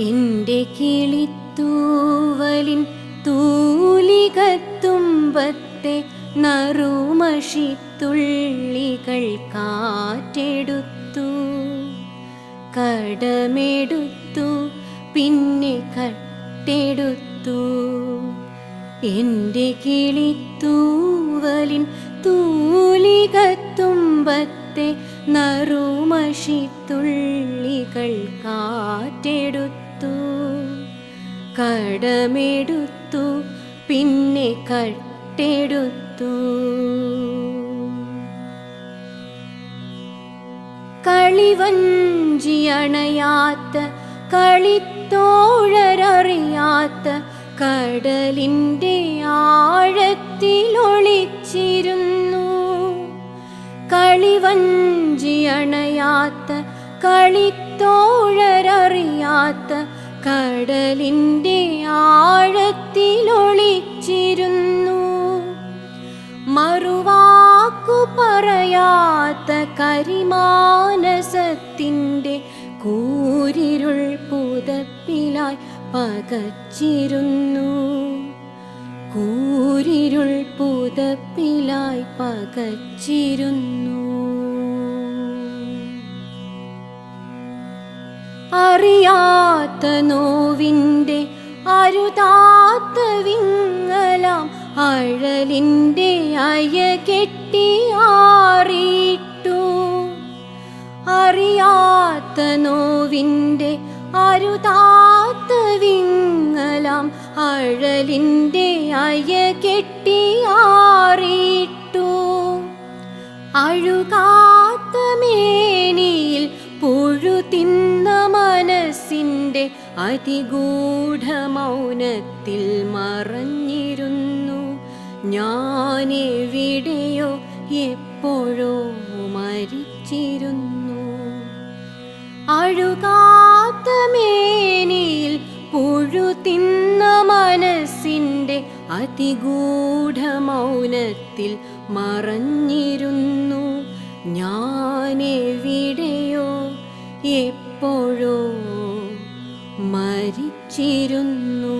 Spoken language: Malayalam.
എന്റെ കിളിത്തൂവലിൻ തൂലികത്തുമ്പത്തെ നറുമഷിത്തുള്ളികൾ കാറ്റെടുത്തു. കടമെടുത്തു പിന്നെ കട്ടെടുത്തു. എന്റെ കിളിത്തൂവലിൻ തൂലികത്തുമ്പത്തെ നറുമഷിത്തുള്ളികൾ കാറ്റെടുത്തു. കടമെടുത്തു പിന്നെ കട്ടെടുത്തു. കളിവഞ്ചിയണയാത്ത കളിത്തോഴരറിയാത്ത കടലിന്റെ ആഴത്തിലൊളിച്ചിരുന്നു. കളിവഞ്ചിയണയാത്ത കളിത്തോഴരറിയാത്ത കടലിന്റെ ആഴത്തിലൊളിച്ചിരുന്നു. മറുവാക്കു പറയാത്ത കരിമാനസത്തിന്റെ കൂരിരുൾ പുതപ്പിലായി പകച്ചിരുന്നു. കൂരിരുൾ പുതപ്പിലായി പകച്ചിരുന്നു. അറിയാത്ത നോവിന്റെ അരുതാത്ത വിങ്ങലാം അഴലിന്റെ അയ കെട്ടിയാറിയിട്ടു അറിയാത്ത നോവിന്റെ അരുതാത്ത വിങ്ങലാം അഴലിന്റെ അയ കെട്ടിയാറിയിട്ടു അഴുകാത്ത മേനിയിൽ പുഴു തിന്ന മനസ്സിന്റെ അതിഗൂഢ മൗനത്തിൽ മറഞ്ഞിരുന്നു. ഞാനെവിടെയോ എപ്പോഴോ മരിച്ചിരുന്നു. അഴുകാത്ത മേനിയിൽ പുഴു തിന്ന മനസ്സിന്റെ അതിഗൂഢ മൗനത്തിൽ മറഞ്ഞിരുന്നു. ഞാനെവിടെയോ എപ്പോഴോ മരിച്ചിരുന്നു.